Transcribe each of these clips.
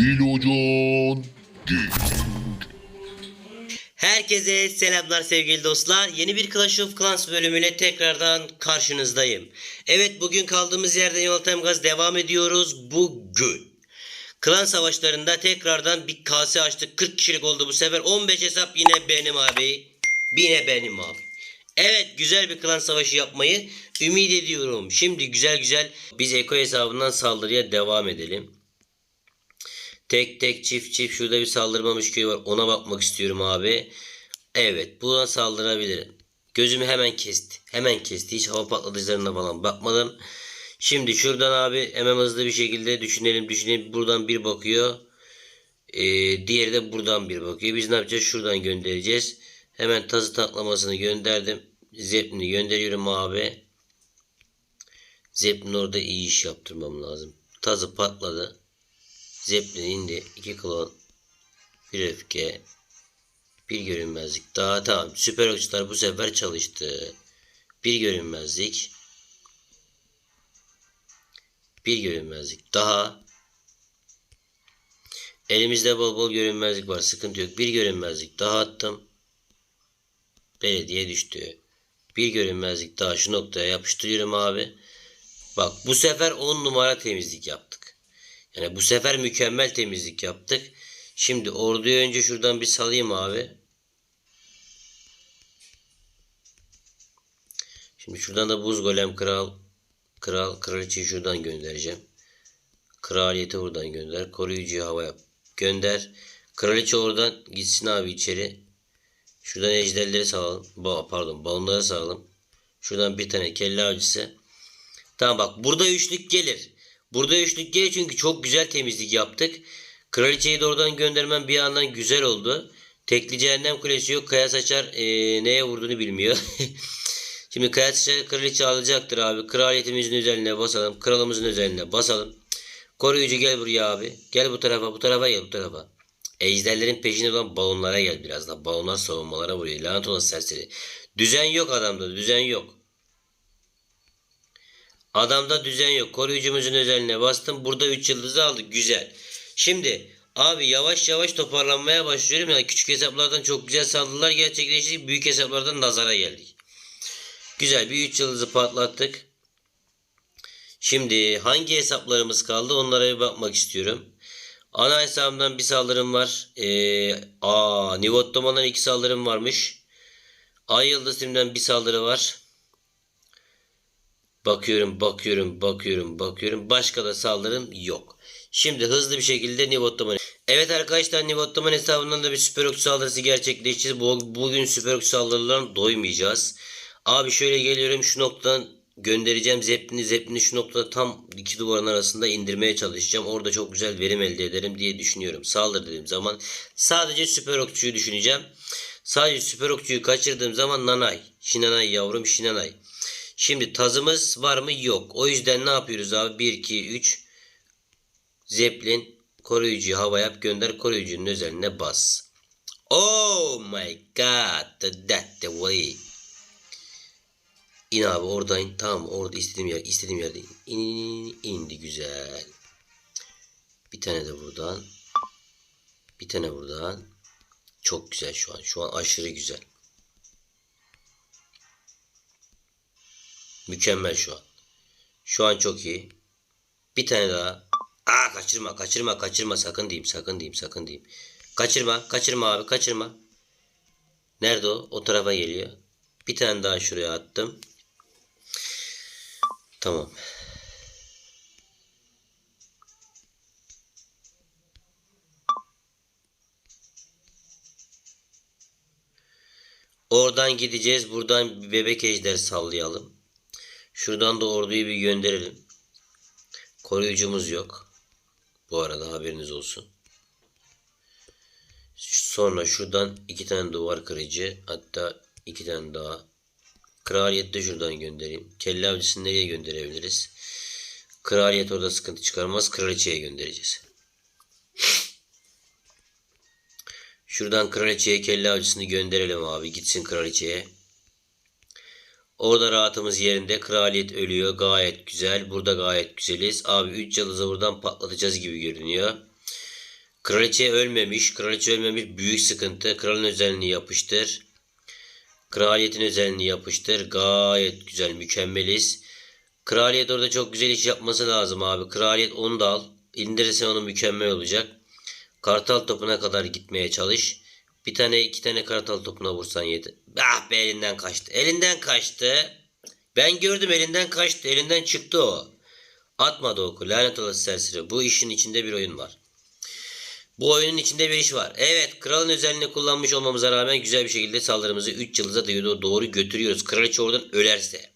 Bilocan Gaming. Herkese selamlar sevgili dostlar. Yeni bir Clash of Clans bölümüyle tekrardan karşınızdayım. Evet bugün kaldığımız yerden Yol Gaz devam ediyoruz. Bugün klan savaşlarında tekrardan bir kase açtık. 40 kişilik oldu bu sefer. 15 hesap yine benim abi. Yine benim abi. Evet güzel bir klan savaşı yapmayı ümit ediyorum. Şimdi güzel güzel biz Eko hesabından saldırıya devam edelim. Tek tek çift çift şurada bir saldırmamış köy var. Ona bakmak istiyorum abi. Evet buna saldırabilirim. Gözümü hemen kesti. Hemen kesti. Hiç hava patlatıcılarına falan bakmadım. Şimdi şuradan abi hemen hızlı bir şekilde düşünelim düşünelim. Buradan bir bakıyor. Ee, diğeri de buradan bir bakıyor. Biz ne yapacağız? Şuradan göndereceğiz. Hemen tazı taklamasını gönderdim. Zeplin'i gönderiyorum abi. Zeplin orada iyi iş yaptırmam lazım. Tazı patladı. Zeppelin indi. 2 klon. Bir öfke. Bir görünmezlik. Daha tamam. Süper okçular bu sefer çalıştı. Bir görünmezlik. Bir görünmezlik. Daha. Elimizde bol bol görünmezlik var. Sıkıntı yok. Bir görünmezlik daha attım. Belediye düştü. Bir görünmezlik daha şu noktaya yapıştırıyorum abi. Bak bu sefer 10 numara temizlik yaptık. Yani bu sefer mükemmel temizlik yaptık. Şimdi orduyu önce şuradan bir salayım abi. Şimdi şuradan da buz golem kral kral kraliçeyi şuradan göndereceğim. Kraliyeti buradan gönder. Koruyucuyu hava yap. Gönder. Kraliçe oradan gitsin abi içeri. Şuradan ejderleri salalım. Ba pardon balonları salalım. Şuradan bir tane kelle avcısı. Tamam bak burada üçlük gelir. Burada üçlük gelir çünkü çok güzel temizlik yaptık. Kraliçeyi de oradan göndermem bir yandan güzel oldu. Tekli cehennem kulesi yok. Kaya saçar eee, neye vurduğunu bilmiyor. Şimdi kaya saçar kraliçe alacaktır abi. Kraliyetimizin üzerine basalım. Kralımızın üzerine basalım. Koruyucu gel buraya abi. Gel bu tarafa bu tarafa gel bu tarafa. Ejderlerin peşinde olan balonlara gel biraz da. Balonlar savunmalara vuruyor. Lanet olası serseri. Düzen yok adamda. Düzen yok. Adamda düzen yok. Koruyucumuzun özeline bastım. Burada 3 yıldızı aldık. Güzel. Şimdi abi yavaş yavaş toparlanmaya başlıyorum. Yani küçük hesaplardan çok güzel saldırılar gerçekleşti. Büyük hesaplardan nazara geldik. Güzel bir 3 yıldızı patlattık. Şimdi hangi hesaplarımız kaldı onlara bir bakmak istiyorum. Ana hesabımdan bir saldırım var. Ee, aa, Nivottoman'dan iki saldırım varmış. Ay Yıldız Tim'den bir saldırı var. Bakıyorum, bakıyorum, bakıyorum, bakıyorum. Başka da saldırım yok. Şimdi hızlı bir şekilde Nivottoman. Evet arkadaşlar Nivottoman hesabından da bir süper ok saldırısı gerçekleştireceğiz. Bu, bugün süper ok saldırılarına doymayacağız. Abi şöyle geliyorum şu noktadan göndereceğim Zeppelin'i. Zeppelin'i şu noktada tam iki duvarın arasında indirmeye çalışacağım. Orada çok güzel verim elde ederim diye düşünüyorum. Saldır dediğim zaman sadece süper okçuyu düşüneceğim. Sadece süper okçuyu kaçırdığım zaman Nanay. Şinanay yavrum Şinanay. Şimdi tazımız var mı? Yok. O yüzden ne yapıyoruz abi? 1, 2, 3. Zeppelin koruyucuyu hava yap gönder koruyucunun özeline bas. Oh my god. That the way. İn abi oradan in. Tamam orada istediğim yer istediğim yerde. İn, in, in, indi güzel. Bir tane de buradan. Bir tane buradan. Çok güzel şu an. Şu an aşırı güzel. Mükemmel şu an. Şu an çok iyi. Bir tane daha. Aa kaçırma kaçırma kaçırma sakın diyeyim sakın diyeyim sakın diyeyim. Kaçırma kaçırma abi kaçırma. Nerede o? O tarafa geliyor. Bir tane daha şuraya attım. Tamam. Oradan gideceğiz. Buradan bebek ejder sallayalım. Şuradan da orduyu bir gönderelim. Koruyucumuz yok. Bu arada haberiniz olsun. Sonra şuradan iki tane duvar kırıcı hatta iki tane daha. Kraliyet de şuradan göndereyim. Kelle avcısını nereye gönderebiliriz? Kraliyet orada sıkıntı çıkarmaz. Kraliçeye göndereceğiz. Şuradan kraliçeye kelle avcısını gönderelim abi. Gitsin kraliçeye. Orada rahatımız yerinde. Kraliyet ölüyor. Gayet güzel. Burada gayet güzeliz. Abi 3 yıldızı buradan patlatacağız gibi görünüyor. Kraliçe ölmemiş. Kraliçe ölmemiş. Büyük sıkıntı. Kralın özelliğini yapıştır. Kraliyetin özelliğini yapıştır. Gayet güzel. Mükemmeliz. Kraliyet orada çok güzel iş yapması lazım abi. Kraliyet onu da al. İndirirsen onu mükemmel olacak. Kartal topuna kadar gitmeye çalış. Bir tane iki tane kartal topuna vursan yeter. Ah be elinden kaçtı. Elinden kaçtı. Ben gördüm elinden kaçtı. Elinden çıktı o. Atmadı oku. Lanet olası serseri. Bu işin içinde bir oyun var. Bu oyunun içinde bir iş var. Evet kralın özelliğini kullanmış olmamıza rağmen güzel bir şekilde saldırımızı 3 yıldıza doğru götürüyoruz. Kraliçe oradan ölerse.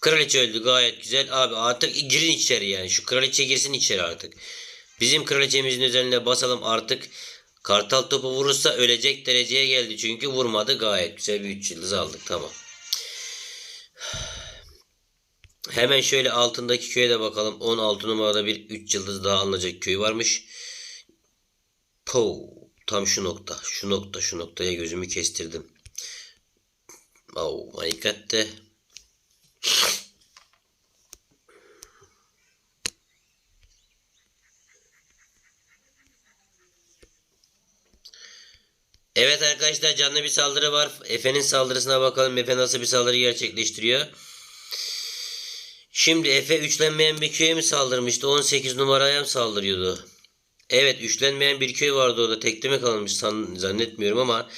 Kraliçe öldü gayet güzel. Abi artık girin içeri yani. Şu kraliçe girsin içeri artık. Bizim kraliçemizin özelliğine basalım artık. Kartal topu vurursa ölecek dereceye geldi. Çünkü vurmadı gayet güzel bir 3 yıldız aldık. Tamam. Hemen şöyle altındaki köye de bakalım. 16 numarada bir 3 yıldız daha alınacak köy varmış. Po. Tam şu nokta. Şu nokta. Şu noktaya gözümü kestirdim. Oh my god de. Evet arkadaşlar canlı bir saldırı var. Efe'nin saldırısına bakalım. Efe nasıl bir saldırı gerçekleştiriyor. Şimdi Efe üçlenmeyen bir köye mi saldırmıştı? 18 numaraya mı saldırıyordu? Evet üçlenmeyen bir köy vardı orada. Tekte mi kalmış san, zannetmiyorum ama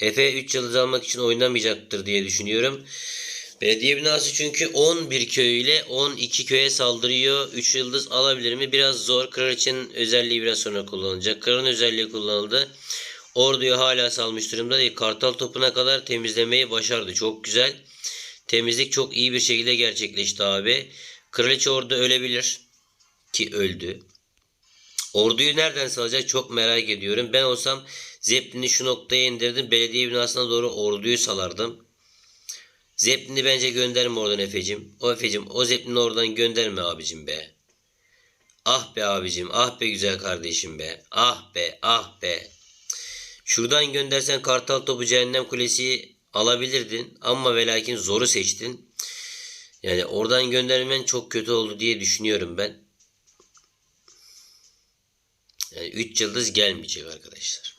Efe 3 yıldız almak için oynamayacaktır diye düşünüyorum. Belediye binası çünkü 11 köy ile 12 köye saldırıyor. 3 yıldız alabilir mi? Biraz zor. Kraliçenin özelliği biraz sonra kullanılacak. Kralın özelliği kullanıldı. Orduyu hala salmış durumda değil. Kartal topuna kadar temizlemeyi başardı. Çok güzel. Temizlik çok iyi bir şekilde gerçekleşti abi. Kraliçe orada ölebilir. Ki öldü. Orduyu nereden salacak çok merak ediyorum. Ben olsam Zeppelin'i şu noktaya indirdim. Belediye binasına doğru orduyu salardım. Zeppelin'i bence gönderme oradan Efe'cim. O Efe'cim o Zeppelin'i oradan gönderme abicim be. Ah be abicim ah be güzel kardeşim be. Ah be ah be. Şuradan göndersen Kartal Topu Cehennem Kulesi alabilirdin. Ama ve lakin zoru seçtin. Yani oradan göndermen çok kötü oldu diye düşünüyorum ben. Yani 3 yıldız gelmeyecek arkadaşlar.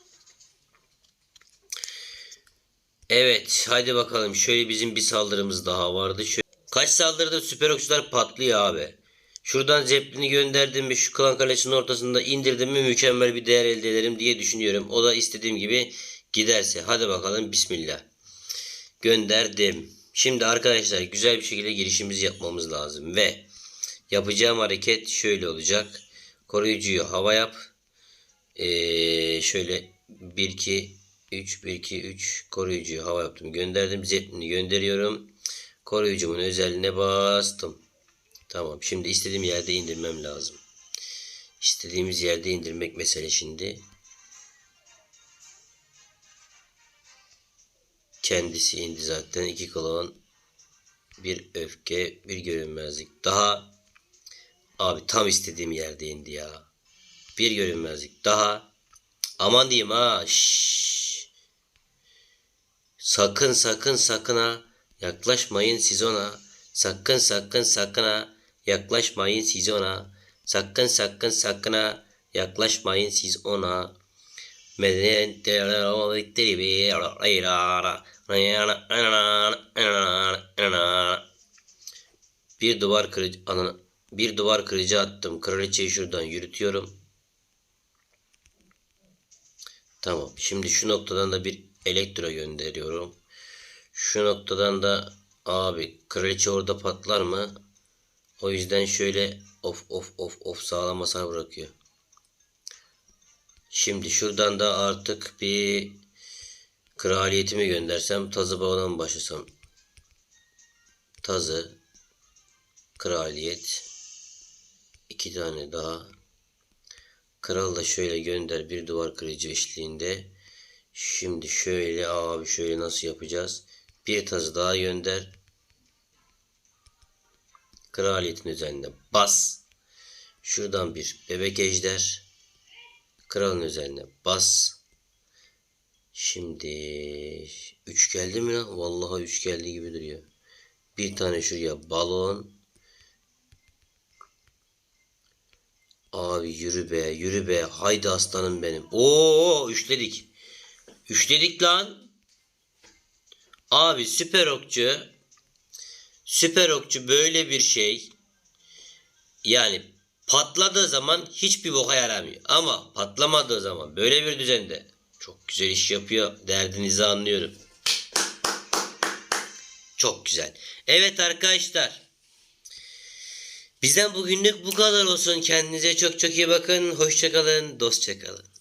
Evet hadi bakalım şöyle bizim bir saldırımız daha vardı. Şöyle, kaç saldırıda süper okçular patlıyor abi. Şuradan zeplini gönderdim mi şu klan kalesinin ortasında indirdim mi mükemmel bir değer elde ederim diye düşünüyorum. O da istediğim gibi giderse. Hadi bakalım bismillah. Gönderdim. Şimdi arkadaşlar güzel bir şekilde girişimizi yapmamız lazım. Ve yapacağım hareket şöyle olacak. Koruyucuyu hava yap. Ee, şöyle 1 2 3 1 2 3 koruyucuyu hava yaptım. Gönderdim. Zeplini gönderiyorum. Koruyucumun özelliğine bastım. Tamam. Şimdi istediğim yerde indirmem lazım. İstediğimiz yerde indirmek mesele şimdi. Kendisi indi zaten. iki klon. Bir öfke. Bir görünmezlik. Daha abi tam istediğim yerde indi ya. Bir görünmezlik. Daha aman diyeyim ha. Şşş. Sakın sakın sakın ha. Yaklaşmayın siz ona. Sakın sakın sakın ha. Yaklaşmayın siz ona. Sakın sakın sakın ha. Yaklaşmayın siz ona. Bir duvar kırıcı bir duvar kırıcı attım. Kraliçeyi şuradan yürütüyorum. Tamam. Şimdi şu noktadan da bir elektro gönderiyorum. Şu noktadan da abi kraliçe orada patlar mı? O yüzden şöyle of of of of sağlam hasar bırakıyor. Şimdi şuradan da artık bir kraliyetimi göndersem tazı bağına başlasam? Tazı kraliyet iki tane daha kral da şöyle gönder bir duvar kırıcı eşliğinde şimdi şöyle abi şöyle nasıl yapacağız bir tazı daha gönder kraliyetin üzerinde bas şuradan bir bebek ejder kralın üzerine bas şimdi 3 geldi mi lan vallahi 3 geldi gibi duruyor bir tane şuraya balon Abi yürü be yürü be. Haydi aslanım benim. Oo üçledik. Üçledik lan. Abi süper okçu. Süper okçu böyle bir şey. Yani patladığı zaman hiçbir boka yaramıyor. Ama patlamadığı zaman böyle bir düzende çok güzel iş yapıyor. Derdinizi anlıyorum. Çok güzel. Evet arkadaşlar. Bizden bugünlük bu kadar olsun. Kendinize çok çok iyi bakın. Hoşçakalın. Dostça kalın.